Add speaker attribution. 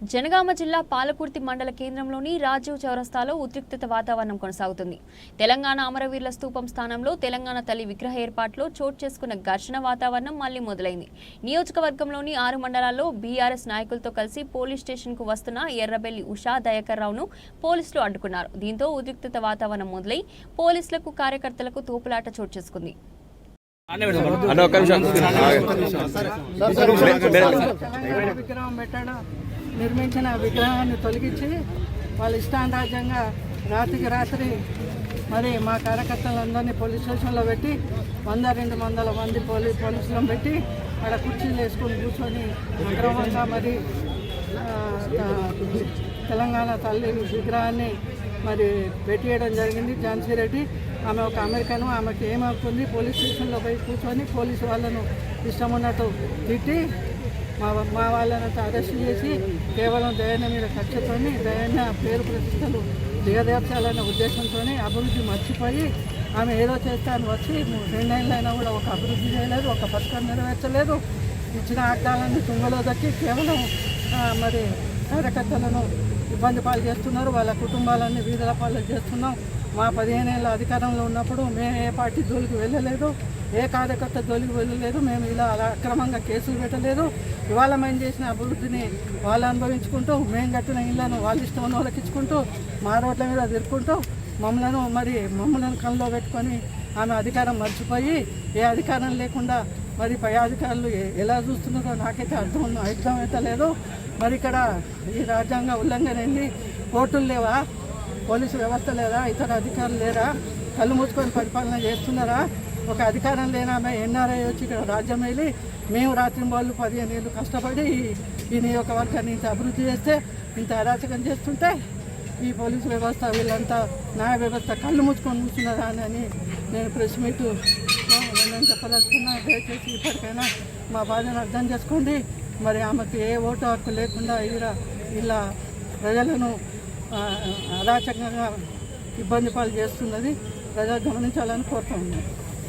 Speaker 1: జనగామ జిల్లా పాలకుర్తి మండల కేంద్రంలోని రాజీవ్ చౌరస్తాలో ఉద్రిక్తత వాతావరణం కొనసాగుతుంది. తెలంగాణ అమరవీరుల స్తూపం స్థానంలో తెలంగాణ తల్లి విగ్రహ ఏర్పాట్లో చోటు చేసుకున్న ఘర్షణ వాతావరణం మళ్ళీ మొదలైంది. నియోజకవర్గంలోని ఆరు మండలాల్లో బీఆర్ఎస్ నాయకులతో కలిసి పోలీస్ స్టేషన్కు వస్తున్న ఎర్రబెల్లి ఉషా దయాకర్ రావును పోలీసులు అడ్డుకున్నారు. దీంతో ఉద్రిక్తత వాతావరణం మొదలై పోలీసులకు కార్యకర్తలకు తోపులాట చోటు చేసుకుంది.
Speaker 2: అన్న
Speaker 3: నిర్మించిన విగ్రహాన్ని తొలగించి వాళ్ళ ఇష్టాంతాజ్యంగా రాత్రికి రాత్రి మరి మా కార్యకర్తలందరినీ పోలీస్ స్టేషన్లో పెట్టి వంద రెండు వందల మంది పోలీ పోలీసులను పెట్టి అక్కడ కుర్చీలు వేసుకొని కూర్చొని అక్రమంగా మరి తెలంగాణ తల్లి విగ్రహాన్ని మరి పెట్టేయడం జరిగింది. ఝాన్సీ రెడ్డి ఆమె ఒక అమెరికను ఆమెకు ఏమవుతుంది? పోలీస్ స్టేషన్లో పోయి కూర్చొని పోలీసు వాళ్ళను ఇష్టం ఉన్నట్టు తిట్టి మా మా వాళ్ళని అరెస్ట్ చేసి కేవలం దయన మీద కక్షతోని దయన పేరు ప్రతిష్టలు దిగదేర్చాలనే ఉద్దేశంతో అభివృద్ధి మర్చిపోయి ఆమె ఏదో చేస్తాను వచ్చి రెండేళ్ళైనా కూడా ఒక అభివృద్ధి చేయలేదు ఒక పథకం నెరవేర్చలేదు. ఇచ్చిన ఆగ్దాలన్నీ తుంగలో దక్కి కేవలం మరి కార్యకర్తలను ఇబ్బంది పాలు చేస్తున్నారు. వాళ్ళ కుటుంబాలన్నీ వీధుల పాలు చేస్తున్నాం. మా పదిహేను ఏళ్ళ అధికారంలో ఉన్నప్పుడు మేము ఏ పార్టీ జోలికి వెళ్ళలేదు. ఏ కార్యకర్త జోలికి వెళ్ళలేదు మేము ఇలా అలా అక్రమంగా కేసులు పెట్టలేదు. ఇవాళ మేము చేసిన అభివృద్ధిని వాళ్ళు అనుభవించుకుంటూ మేము కట్టిన ఇళ్ళను వాళ్ళ ఇష్టం ఉన్న వాళ్ళకి ఇచ్చుకుంటూ మా రోడ్ల మీద తిరుక్కుంటూ మమ్మలను మరి మమ్మల్ని కళ్ళలో పెట్టుకొని ఆమె అధికారం మర్చిపోయి ఏ అధికారం లేకుండా మరి పై అధికారులు ఎలా చూస్తున్నారో నాకైతే అర్థం అర్థం అయితే లేదు. మరి ఇక్కడ ఈ రాజ్యాంగ ఉల్లంఘన ఏంది? కోర్టులు లేవా? పోలీసు వ్యవస్థ లేదా? ఇతర అధికారులు లేరా? కళ్ళు మూసుకొని పరిపాలన చేస్తున్నారా? ఒక అధికారం లేనామే ఎన్ఆర్ఐ వచ్చి ఇక్కడ రాజ్యం వెళ్ళి మేము రాత్రి వాళ్ళు పదిహేను ఏళ్ళు కష్టపడి ఈ- నియోజకవర్గాన్ని ఇంత అభివృద్ధి చేస్తే ఇంత అరాచకం చేస్తుంటే ఈ పోలీసు వ్యవస్థ వీళ్ళంతా న్యాయ వ్యవస్థ కళ్ళు మూసుకొని కూర్చున్నదా అని నేను ప్రెస్ మీట్ నేను చెప్పదలుచుకున్నా. దయచేసి ఇప్పటికైనా మా బాధను అర్థం చేసుకోండి. మరి ఆమెకు ఏ ఓటు హక్కు లేకుండా ఇలా ఇలా ప్రజలను అరాచకంగా ఇబ్బంది పాలు చేస్తున్నది ప్రజలు గమనించాలని కోరుతా ఉన్నాను.